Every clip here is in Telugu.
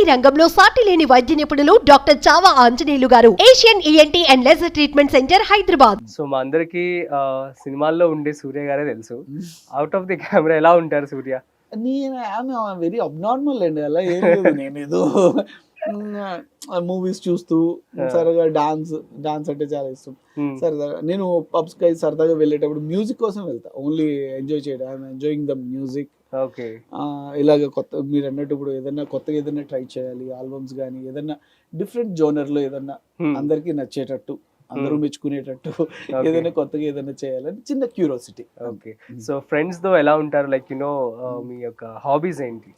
ఈఎన్టీ రంగంలో సాటి లేని వైద్య నిపుణులు doctor Chava Anjaneyulu garu. Asian ENT and laser treatment centre Hyderabad. So మా అందరికి సినిమాల్లో ఉండే సూర్య గారే తెలుసు. అవుట్ ఆఫ్ ది కెమెరా ఎలా ఉంటారు సూర్య? నేను ఆమె వెరీ అబ్నార్మల్ అండి. అలా ఏం లేదు. నేను ఏదో మూవీస్ చూస్తూ సరదాగా డాన్స్ డాన్స్ అంటే చాలా ఇష్టం. సరదాగా నేను పబ్స్కి సరదాగా వెళ్ళేటప్పుడు మ్యూజిక్ కోసం వెళ్తా. ఓన్లీ ఎంజాయ్ చేయడం I'm enjoying the music okay. ఇలాగ కొత్త మీరు అన్నట్టు ఇప్పుడు ఏదన్నా కొత్తగా ఏదన్నా ట్రై చేయాలి ఆల్బమ్స్ కానీ ఏదన్నా డిఫరెంట్ జోనర్లో ఏదన్నా Hmm. అందరికీ నచ్చేటట్టు అందరూ మెచ్చుకునేటట్టు ఏదైనా కొత్తగా ఏదైనా చేయాలని చిన్న క్యూరియాసిటీ. ఓకే. సో ఫ్రెండ్స్తో ఎలా ఉంటారు? లైక్ యునో మీ యొక్క హాబీస్ ఏంటి?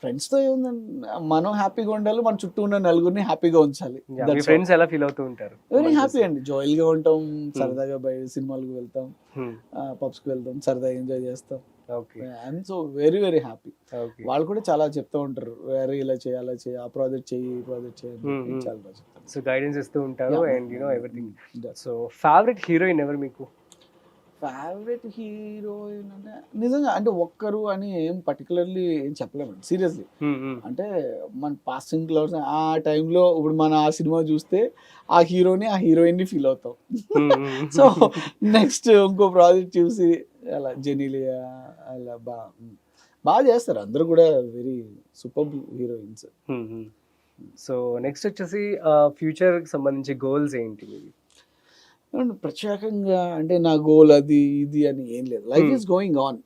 ఫ్రెండ్స్తో ఏముందండి మనం హ్యాపీగా ఉండాలి మన చుట్టూ ఉన్న నలుగురిని హ్యాపీగా ఉంచాలి. ఫ్రెండ్స్ ఎలా ఫీల్ అవుతూ ఉంటారు? వెరీ హ్యాపీ అండి. జాయిల్గా ఉంటాం సరదాగా బయట సినిమాలకు వెళ్తాం పబ్స్కి వెళ్తాం సరదాగా ఎంజాయ్ చేస్తాం. Okay and so very very happy వాళ్ళు కూడా చాలా చెప్తూ ఉంటారు. వేరే ఇలా చేయి అలా చేయి ఆ ప్రాజెక్ట్ చెయ్యి ఈ ప్రాజెక్ట్ చేయి అని. Hmm, hmm. చాలా బాగా చెప్తారు. సో గైడెన్స్ ఇస్తూ ఉంటారు. And everything. So favourite heroine ఎవరు మీకు? ఫేవరెట్ హీరోయిన్ అంటే నిజంగా అంటే ఒక్కరు అని ఏం పర్టికులర్లీ ఏం చెప్పలేమండి సీరియస్లీ. అంటే మన పాసింగ్ క్లౌడ్స్ ఆ టైంలో ఇప్పుడు మన ఆ సినిమా చూస్తే ఆ హీరోని ఆ హీరోయిన్ని ఫీల్ అవుతాం. సో నెక్స్ట్ ఇంకో ప్రాజెక్ట్ చూసి అలా జెనీలియా అలా బా బాగా చేస్తారు అందరూ కూడా very super heroines. So next వచ్చేసి ఫ్యూచర్ సంబంధించి గోల్స్ ఏంటి? ప్రత్యేకంగా అంటే నా గోల్ అది ఇది అని ఏం లేదు life Hmm. Is going on.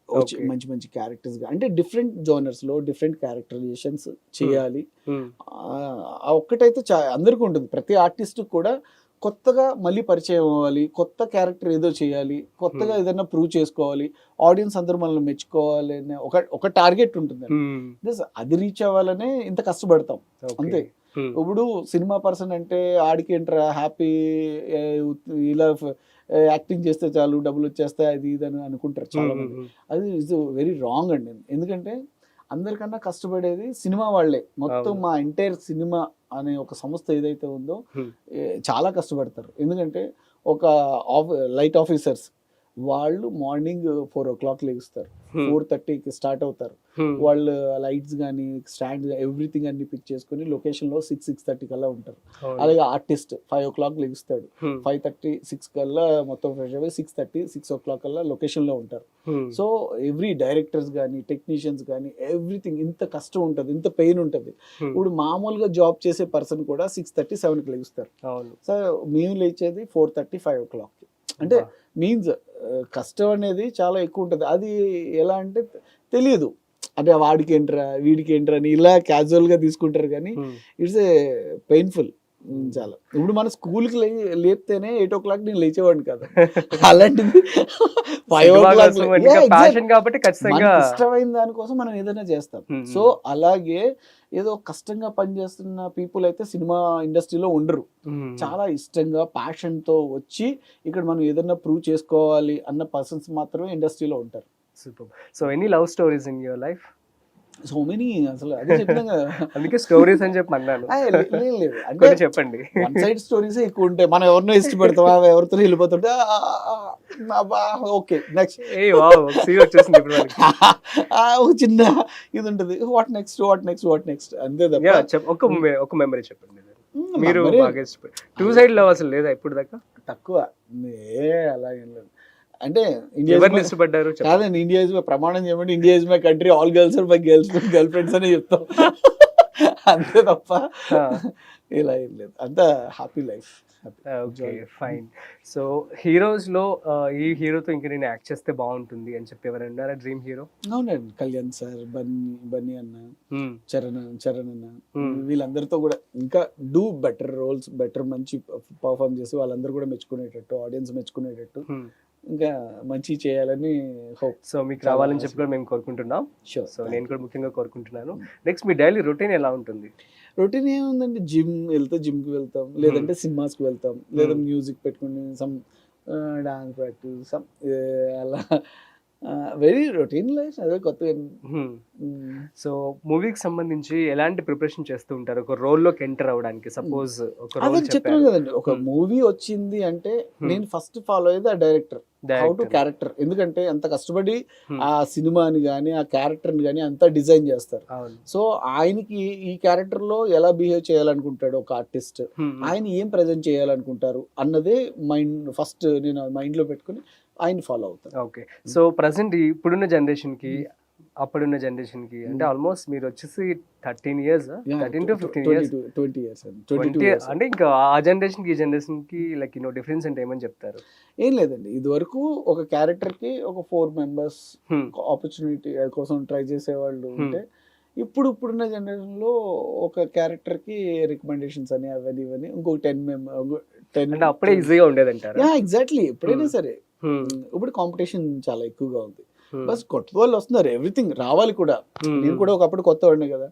మంచి మంచి క్యారెక్టర్స్ అంటే డిఫరెంట్ జోనర్స్లో డిఫరెంట్ క్యారెక్టరైజేషన్స్ చేయాలి Hmm. ఆ- ఆ ఒక్కటైతే చా అందరికీ ఉంటుంది ప్రతి ఆర్టిస్ట్ కూడా కొత్తగా మళ్ళీ పరిచయం అవ్వాలి కొత్త క్యారెక్టర్ ఏదో చేయాలి కొత్తగా Hmm. ఏదైనా ప్రూవ్ చేసుకోవాలి ఆడియన్స్ అందరూ మనల్ని మెచ్చుకోవాలి అనే ఒక ఒక టార్గెట్ ఉంటుంది Hmm. అది రీచ్ అవ్వాలనే ఇంత కష్టపడతాం. అంతే. Hmm. ఇప్పుడు సినిమా పర్సన్ అంటే ఆడికి ఏంట్రా హ్యాపీ ఇలా యాక్టింగ్ చేస్తే చాలు డబ్బులు వచ్చేస్తాయి అది ఇది అని అనుకుంటారు చాలా Hmm, మంది hmm, అది ఇస్ వెరీ రాంగ్ అండి. ఎందుకంటే అందరికన్నా కష్టపడేది సినిమా వాళ్ళే. మొత్తం. మా ఎంటైర్ సినిమా అనే ఒక సంస్థ ఏదైతే ఉందో చాలా కష్టపడతారు. ఎందుకంటే ఒక లైట్ ఆఫీసర్స్ వాళ్ళు మార్నింగ్ ఫోర్ ఓ క్లాక్ లెగుస్తారు Hmm. ఫోర్ థర్టీకి స్టార్ట్ అవుతారు Hmm. వాళ్ళు లైట్స్ కానీ స్టాండ్ ఎవ్రీథింగ్ అన్ని పిక్ చేసుకుని లొకేషన్లో సిక్స్ సిక్స్ థర్టీ కల్లా ఉంటారు. అలాగే ఆర్టిస్ట్ ఫైవ్ ఓ క్లాక్ లెగుస్తాడు Hmm. ఫైవ్ థర్టీ సిక్స్ కల్లా మొత్తం ఫ్రెష్ అయ్యి six thirty six o'clock కల్లా లొకేషన్లో ఉంటారు. సో ఎవ్రీ డైరెక్టర్స్ కానీ టెక్నీషియన్స్ కానీ ఎవ్రీథింగ్ ఇంత కష్టం ఉంటుంది ఇంత పెయిన్ ఉంటుంది. ఇప్పుడు మామూలుగా జాబ్ చేసే పర్సన్ కూడా సిక్స్ థర్టీ సెవెన్కి లెగుస్తారు అవును సో మేము లేచేది four thirty five o'clock అంటే. మీన్స్ కష్టం అనేది చాలా ఎక్కువ ఉంటుంది. అది ఎలా అంటే తెలియదు. అంటే వాడికి ఏంట్రా వీడికి ఏంట్రా అని ఇలా casual గా తీసుకుంటారు కానీ. ఇట్స్ ఏ పెయిన్ఫుల్ చాలా. ఇప్పుడు మన స్కూల్కి లే లేపితేనే ఎయిట్ ఓ క్లాక్ నేను లేచేవాడిని కదా. అలాంటిది ఫైవ్ ఓ క్లాక్ కాబట్టి ఖచ్చితంగా ఇష్టమైన దానికోసం మనం ఏదైనా చేస్తాం. సో అలాగే ఏదో కష్టంగా పనిచేస్తున్న పీపుల్ అయితే సినిమా ఇండస్ట్రీలో ఉండరు. చాలా ఇష్టంగా passion తో వచ్చి ఇక్కడ మనం ఏదైనా ప్రూవ్ చేసుకోవాలి అన్న పర్సన్స్ మాత్రమే ఇండస్ట్రీలో ఉంటారు. Super. So any love stories in your life? So many అసలు అదే చెప్పినా కదా అందుకే స్టోరీస్ అని చెప్పి అన్నాను లేదు, అంటే చెప్పండి. వన్ సైడ్ స్టోరీస్ ఎక్కువ ఉంటాయి. మనం ఎవరినో ఇష్టపడతామా ఎవరితో వెళ్ళిపోతుంటే ఓకే నెక్స్ట్ ఏ వచ్చేసింది ఇప్పుడు ఒక చిన్న ఇది ఉంటుంది. What next what next what next అంతే తప్ప ఒక ఒక మెమరీ చెప్పండి. మీరు బాగా ఇష్టపడి టూ సైడ్ లవ్ అసలు లేదా ఇప్పుడు దాకా తక్కువ. ఏ అలాగేం లేదు. అంటే ఇండియా. కాదండి ఇండియా ఇస్ మై ప్రమాణం చేయమంటే India is my country all girls are my girls girl friends అని చెప్తాం. అంతే తప్ప. ఇలా ఏం లేదు. అంతా happy life okay fine so హీరోస్లో ఈ హీరోతో ఇంకా నేను యాక్ట్ చేస్తే బాగుంటుంది అని చెప్పి ఎవరైనా ఉన్నారా? డ్రీమ్ హీరో అవునండి. కళ్యాణ్ సార్ బన్నీ బన్నీ అన్న చరణ్ చరణ్ అన్న. Hmm. వీళ్ళందరితో కూడా ఇంకా డూ బెటర్ రోల్స్ బెటర్ మంచి పర్ఫామ్ చేసి వాళ్ళందరూ కూడా మెచ్చుకునేటట్టు ఆడియన్స్ మెచ్చుకునేటట్టు ఇంకా మంచి చేయాలని హోప్ సో మీకు రావాలని చెప్పి కూడా మేము కోరుకుంటున్నాం. షూర్ సో నేను కూడా ముఖ్యంగా కోరుకుంటున్నాను. నెక్స్ట్ మీ డైలీ రొటీన్ ఎలా ఉంటుంది? రొటీన్ ఏముందండి? జిమ్ వెళ్తే జిమ్కి వెళ్తాం. లేదంటే సినిమాస్కి వెళ్తాం. లేదా మ్యూజిక్ పెట్టుకుని సమ్ డాన్స్ ప్రాక్టీస్ సమ్ అలా వెరీ రొటీన్ లైఫ్ అదే కొత్త సో మూవీకి సంబంధించి ఎలాంటి ప్రిపరేషన్ చేస్తూ ఉంటారు? ఒక role లోకి ఎంటర్ అవడానికి సపోజ్ ఒక అదే రోల్ చెప్తున్నాను కదండి. ఒక. మూవీ వచ్చింది అంటే. నేను ఫస్ట్ ఫాలో అయ్యేది ఆ డైరెక్టర్ హౌ టు క్యారెక్టర్ ఎందుకంటే అంత కష్టపడి. ఆ సినిమాని కానీ ఆ క్యారెక్టర్ని కానీ అంతా డిజైన్ చేస్తారు. సో ఆయనకి ఈ క్యారెక్టర్లో ఎలా బిహేవ్ చేయాలనుకుంటాడు ఒక ఆర్టిస్ట్. ఆయన ఏం ప్రజెంట్ చేయాలనుకుంటారు? అన్నదే మైండ్ ఫస్ట్ నేను మైండ్లో పెట్టుకుని ఆయన ఫాలో అవుతాను ఓకే. సో ప్రజెంట్ ఇప్పుడున్న జనరేషన్కి అప్పుడున్న జనరేషన్కి అంటే Hmm. ఆల్మోస్ట్ మీరు వచ్చేసి thirteen years thirteen to fifteen years twenty years twenty అంటే ఇంకా ఆ జనరేషన్కి ఈ జనరేషన్కి లైక్ యూనో డిఫరెన్స్ అంటే ఏమని చెప్తారు? ఏం లేదండి. ఇది వరకు ఒక క్యారెక్టర్కి ఒక ఫోర్ మెంబర్స్ Hmm. ఆపర్చునిటీ కోసం ట్రై చేసేవాళ్ళు Hmm. ఉంటే ఇప్పుడు ఇప్పుడున్న జనరేషన్లో ఒక క్యారెక్టర్కి రికమెండేషన్స్ అని అవన్నీ ఇవన్నీ ఇంకొక టెన్ మెంబర్ టెన్ అంటే అప్పుడే ఈజీగా ఉండేదంటారు? యా ఎగ్జాక్ట్లీ ఎప్పుడైనా Hmm. సరే. ఇప్పుడు కాంపిటీషన్ చాలా ఎక్కువగా ఉంది. బస్ కొత్త వాళ్ళు వస్తున్నారు ఎవ్రీథింగ్ రావాలి కూడా. నేను కూడా ఒకప్పుడు కొత్త వాడినే కదా.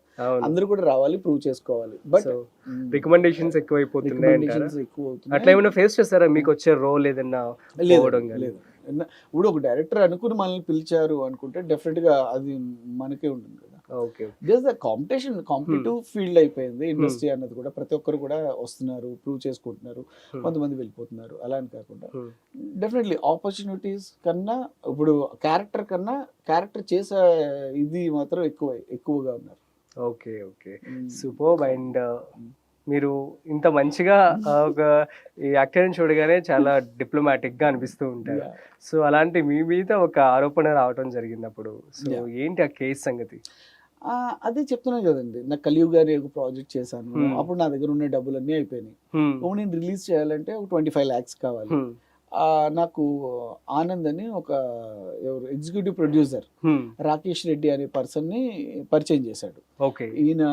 అందరూ కూడా రావాలి ప్రూవ్ చేసుకోవాలి. బట్ రికమెండేషన్స్ ఎక్కువ. అట్లా ఏమైనా ఫేస్ చేస్తారా మీకు వచ్చే రోల్ ఏదన్నా లేదు, ఇప్పుడు ఒక డైరెక్టర్ అనుకుని మనల్ని పిలిచారు అనుకుంటే డెఫినెట్గా అది మనకే ఉంటుంది కదా. Okay just competition competitive field అయిపోయింది. ఇండస్ట్రీ అన్నది కూడా ప్రతి ఒక్కరు కూడా వస్తున్నారు ప్రూవ్ చేసుకుంటున్నారు. Hmm. కొంతమంది వెళ్ళిపోతున్నారు. అలా అని కాకుండా డెఫినెట్లీ ఆపర్చునిటీస్ కన్నా ఇప్పుడు క్యారెక్టర్ కన్నా క్యారెక్టర్ చేసే ఇది మాత్రం ఎక్కువ ఎక్కువగా ఉన్నారు. Okay okay. సూపర్ అండ్ మీరు ఇంత మంచిగా ఒక ఈ యాక్టర్ చూడగానే చాలా డిప్లొమాటిక్గా అనిపిస్తూ ఉంటారు. సో అలాంటి మీ మీద ఒక ఆరోపణ రావటం జరిగినప్పుడు సో. ఏంటి ఆ కేసు సంగతి అదే చెప్తున్నాను కదండి నాకు కలియుగ్ గారి ఒక ప్రాజెక్ట్ చేశాను Hmm. అప్పుడు నా దగ్గర ఉన్న డబ్బులు అన్నీ అయిపోయినాయి Hmm. ఇప్పుడు నేను రిలీజ్ చేయాలంటే ఒక ట్వంటీ ఫైవ్ ల్యాక్స్ కావాలి Hmm. నాకు ఆనంద్ అని ఒక ఎవరు ఎగ్జిక్యూటివ్ ప్రొడ్యూసర్. రాకేష్ రెడ్డి అనే పర్సన్ని పరిచయం చేశాడు ఓకే ఈయన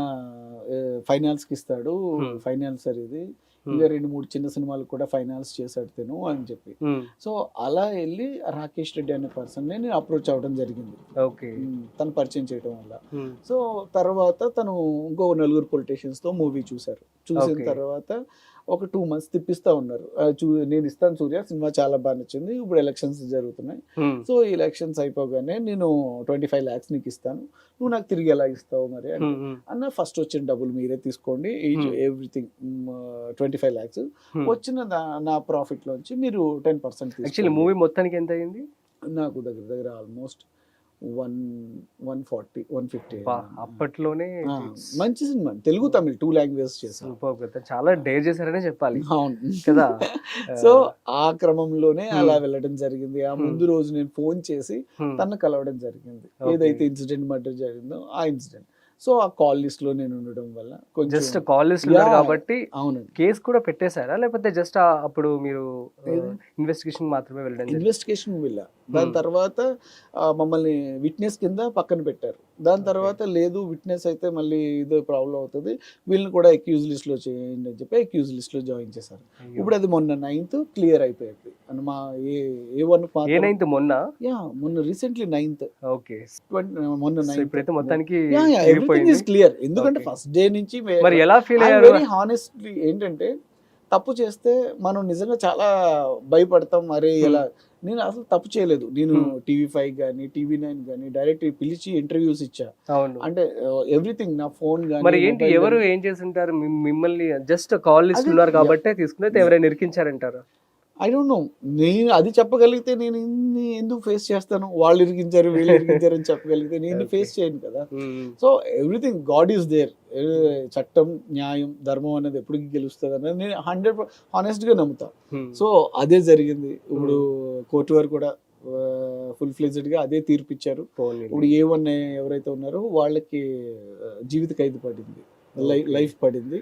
ఫైనాన్స్కి ఇస్తాడు. ఫైనాన్సర్ ఇది. ఇంకా రెండు మూడు చిన్న సినిమాలకు కూడా ఫైనాన్స్ చేశాడు తిను అని చెప్పి. సో అలా వెళ్ళి రాకేష్ రెడ్డి అనే పర్సన్ని నేను అప్రోచ్ అవ్వడం జరిగింది. ఓకే. తను పరిచయం చేయడం వల్ల. సో తర్వాత తను ఇంకో నలుగురు politicians తో మూవీ చూశారు. చూసిన. తర్వాత ఒక టూ మంత్స్ తిప్పిస్తా ఉన్నారు. చూ నేను ఇస్తాను సూర్య సినిమా చాలా బాగా నచ్చింది. ఇప్పుడు ఎలక్షన్స్ జరుగుతున్నాయి. సో ఈ ఎలక్షన్స్ అయిపోగానే నేను ట్వంటీ ఫైవ్ ల్యాక్స్ నీకు ఇస్తాను. నువ్వు నాకు తిరిగి ఎలా ఇస్తావు మరి. అన్న ఫస్ట్ వచ్చిన డబ్బులు మీరే తీసుకోండి. ఎవ్రీథింగ్. Twenty five lakhs. వచ్చిన నా ప్రాఫిట్ లోంచి మీరు టెన్ పర్సెంట్ యాక్చువల్లీ మూవీ మొత్తానికి ఎంత అయింది? నాకు దగ్గర దగ్గర almost one one forty one fifty అప్పట్లోనే మంచి సినిమా. తెలుగు తమిళ్ టూ లాంగ్వేజెస్ చేశాను చాలా డేర్ చేశారనే చెప్పాలి. అవును. కదా? సో ఆ క్రమంలోనే. అలా వెళ్ళడం జరిగింది. ఆ. ముందు రోజు నేను ఫోన్ చేసి. తన కలవడం జరిగింది. ఏదైతే ఇన్సిడెంట్ మర్డర్ జరిగిందో ఆ ఇన్సిడెంట్. సో ఆ కాల్ లిస్ట్లో నేను ఉండడం వల్ల కొంచెం జస్ట్ కాల్ లిస్ట్ ఉన్నారు Yeah. కాబట్టి అవునండి కేసు కూడా పెట్టేశారా లేకపోతే జస్ట్ అప్పుడు మీరు? ఇన్వెస్టిగేషన్ మాత్రమే వెళ్ళడం జరిగింది ఇన్వెస్టిగేషన్ వెళ్ళ దాని Hmm. తర్వాత ఆ, మమ్మల్ని విట్నెస్ కింద పక్కన పెట్టారు దాని తర్వాత లేదు విట్నెస్ అయితే మళ్ళీ ఇదో ప్రాబ్లం అవుతుంది. వీళ్ళని కూడా అక్యూజ్ లిస్ట్లో చేయండి అని చెప్పి అక్యూజ్ లిస్ట్లో జాయిన్ చేశారు. ఇప్పుడు అది మొన్న నైన్త్ క్లియర్ అయిపోయింది. అని మా ఏ ఏ వన్ నైన్త్ మొన్న? యా మొన్న రీసెంట్లీ నైన్త్ ఓకే. మొన్న నైన్త్ ఇప్పుడైతే మొత్తానికి ఎవ్రీథింగ్ ఇస్ క్లియర్ ఎందుకంటే. ఫస్ట్ డే నుంచి మరి ఎలా ఫీల్ అయ్యారు? వెరీ హానెస్ట్లీ ఏంటంటే తప్పు చేస్తే మనం నిజంగా చాలా భయపడతాం. అరే ఎలా నేను అసలు తప్పు చేయలేదు. నేను Hmm. టీవీ ఫైవ్ కానీ టీవీ నైన్ కానీ డైరెక్ట్ పిలిచి ఇంటర్వ్యూస్ ఇచ్చా. అంటే ఎవ్రీథింగ్ నా ఫోన్ మరి ఏంటి ఎవరు ఏం చేస్తుంటారు మిమ్- మిమ్మల్ని జస్ట్ కాల్ లిస్ట్ ఉన్నారు కాబట్టి తీసుకుని ఎవరైనా ఇరికించారంటారు? ఐ డోంట్ నో నేను అది చెప్పగలిగితే నేను ఇన్ని ఎందుకు ఫేస్ చేస్తాను? వాళ్ళు ఇరికించారు వీళ్ళు ఇరికించారు అని చెప్పగలిగితే నేను. ఫేస్ చేయను కదా. So everything god is there చట్టం న్యాయం ధర్మం అనేది ఎప్పటికి గెలుస్తుంది అనేది నేను హండ్రెడ్ హానెస్ట్గా నమ్ముతా. సో అదే జరిగింది. ఇప్పుడు కోర్టు వారు కూడా ఫుల్ ఫ్లెజ్డ్గా అదే తీర్పు ఇచ్చారు ఇప్పుడు ఏ వన్ ఎవరైతే ఉన్నారో వాళ్ళకి జీవిత ఖైదు పడింది. లైఫ్ పడింది.